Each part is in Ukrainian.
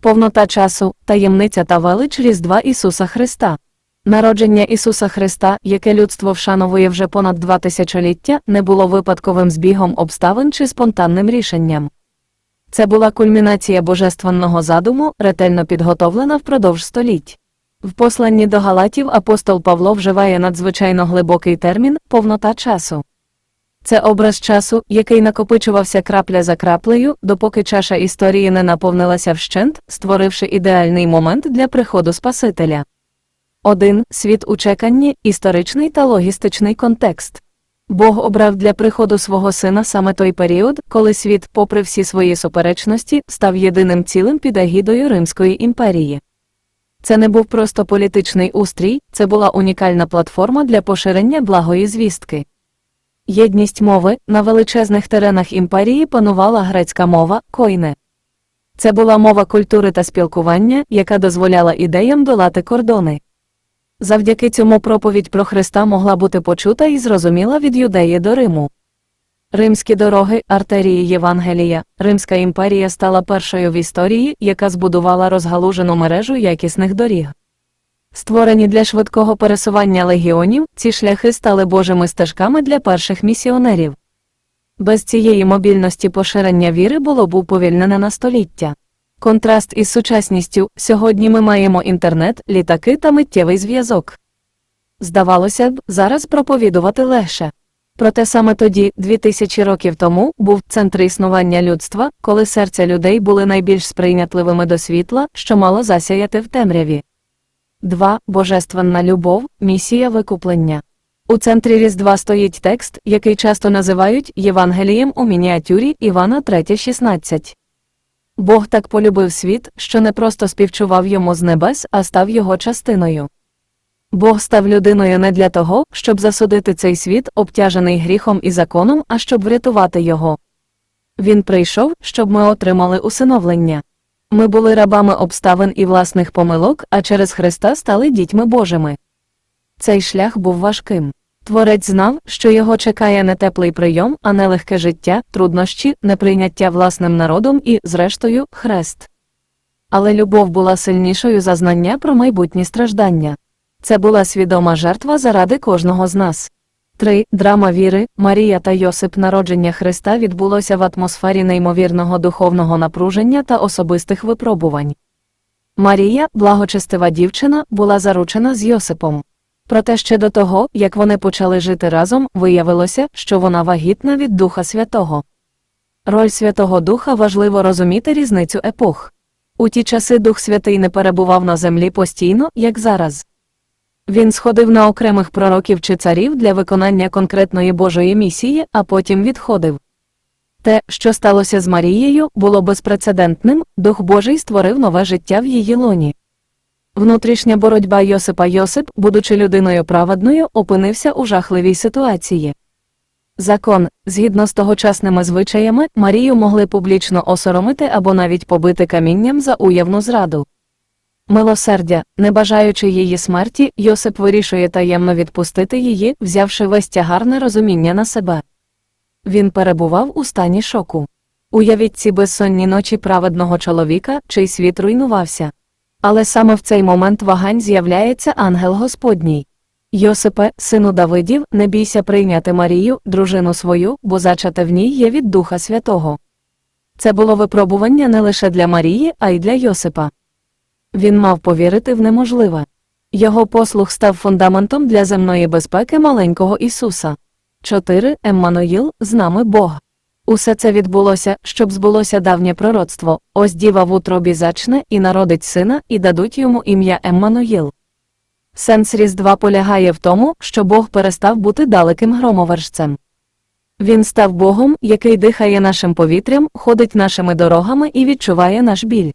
повнота часу, таємниця та велич Різдва Ісуса Христа. Народження Ісуса Христа, яке людство вшановує вже понад два тисячоліття, не було випадковим збігом обставин чи спонтанним рішенням. Це була кульмінація божественного задуму, ретельно підготовлена впродовж століть. В посланні до Галатів апостол Павло вживає надзвичайно глибокий термін повнота часу. Це образ часу, який накопичувався крапля за краплею, допоки чаша історії не наповнилася вщент, створивши ідеальний момент для приходу Спасителя. 1. Світ у чеканні, історичний та логістичний контекст. Бог обрав для приходу свого сина саме той період, коли світ, попри всі свої суперечності, став єдиним цілим під агідою Римської імперії. Це не був просто політичний устрій, це була унікальна платформа для поширення благої звістки. Єдність мови на величезних теренах імперії панувала грецька мова койне. Це була мова культури та спілкування, яка дозволяла ідеям долати кордони. Завдяки цьому проповідь про Христа могла бути почута і зрозуміла від юдеї до Риму. Римські дороги, артерії Євангелія, Римська імперія стала першою в історії, яка збудувала розгалужену мережу якісних доріг. Створені для швидкого пересування легіонів, ці шляхи стали божими стежками для перших місіонерів. Без цієї мобільності поширення віри було б уповільнене на століття. Контраст із сучасністю сьогодні ми маємо інтернет, літаки та миттєвий зв'язок. Здавалося б, зараз проповідувати легше. Проте саме тоді, 2000 років тому, був центр існування людства, коли серця людей були найбільш сприйнятливими до світла, що мало засяяти в темряві. 2. Божественна любов, місія викуплення. У центрі Різдва стоїть текст, який часто називають Євангелієм у мініатюрі Івана 3.16. Бог так полюбив світ, що не просто співчував йому з небес, а став його частиною. Бог став людиною не для того, щоб засудити цей світ, обтяжений гріхом і законом, а щоб врятувати його. Він прийшов, щоб ми отримали усиновлення. Ми були рабами обставин і власних помилок, а через Христа стали дітьми Божими. Цей шлях був важким. Творець знав, що його чекає не теплий прийом, а нелегке життя, труднощі, неприйняття власним народом і, зрештою, хрест. Але любов була сильнішою за знання про майбутні страждання. Це була свідома жертва заради кожного з нас. 3. Драма віри, Марія та Йосип народження Христа відбулося в атмосфері неймовірного духовного напруження та особистих випробувань. Марія, благочестива дівчина, була заручена з Йосипом. Проте ще до того, як вони почали жити разом, виявилося, що вона вагітна від Духа Святого. Роль Святого Духа важливо розуміти різницю епох. У ті часи Дух Святий не перебував на землі постійно, як зараз. Він сходив на окремих пророків чи царів для виконання конкретної Божої місії, а потім відходив. Те, що сталося з Марією, було безпрецедентним, Дух Божий створив нове життя в її лоні. Внутрішня боротьба Йосипа Йосип, будучи людиною праведною, опинився у жахливій ситуації. Закон, згідно з тогочасними звичаями, Марію могли публічно осоромити або навіть побити камінням за уявну зраду. Милосердя, не бажаючи її смерті, Йосип вирішує таємно відпустити її, взявши весь тягарне розуміння на себе. Він перебував у стані шоку. Уявіть ці безсонні ночі праведного чоловіка, чий світ руйнувався. Але саме в цей момент вагань з'являється ангел Господній. Йосипе, сину Давидів, не бійся прийняти Марію, дружину свою, бо зачате в ній є від Духа Святого. Це було випробування не лише для Марії, а й для Йосипа. Він мав повірити в неможливе. Його послух став фундаментом для земної безпеки маленького Ісуса. 4. Еммануїл, з нами Бог. Усе це відбулося, щоб збулося давнє пророцтво. Ось діва в утробі зачне і народить сина, і дадуть йому ім'я Еммануїл. Сенс Різдва полягає в тому, що Бог перестав бути далеким громовержцем. Він став Богом, який дихає нашим повітрям, ходить нашими дорогами і відчуває наш біль.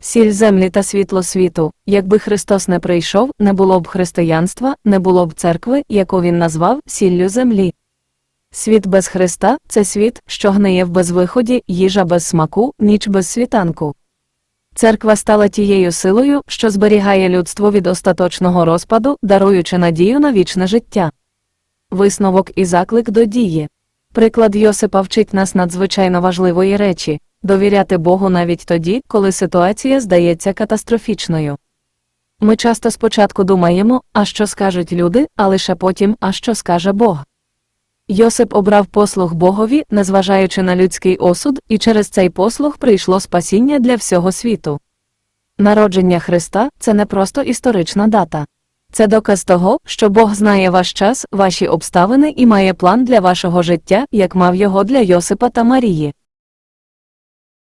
Сіль землі та світло світу, якби Христос не прийшов, не було б християнства, не було б церкви, яку він назвав сіллю землі. Світ без Христа це світ, що гниє в безвиході, їжа без смаку, ніч без світанку. Церква стала тією силою, що зберігає людство від остаточного розпаду, даруючи надію на вічне життя. Висновок і заклик до дії. Приклад Йосипа вчить нас надзвичайно важливої речі довіряти Богу навіть тоді, коли ситуація здається катастрофічною. Ми часто спочатку думаємо, а що скажуть люди, а лише потім, а що скаже Бог. Йосип обрав послуг Богові, незважаючи на людський осуд, і через цей послуг прийшло спасіння для всього світу. Народження Христа це не просто історична дата. Це доказ того, що Бог знає ваш час, ваші обставини і має план для вашого життя, як мав його для Йосипа та Марії.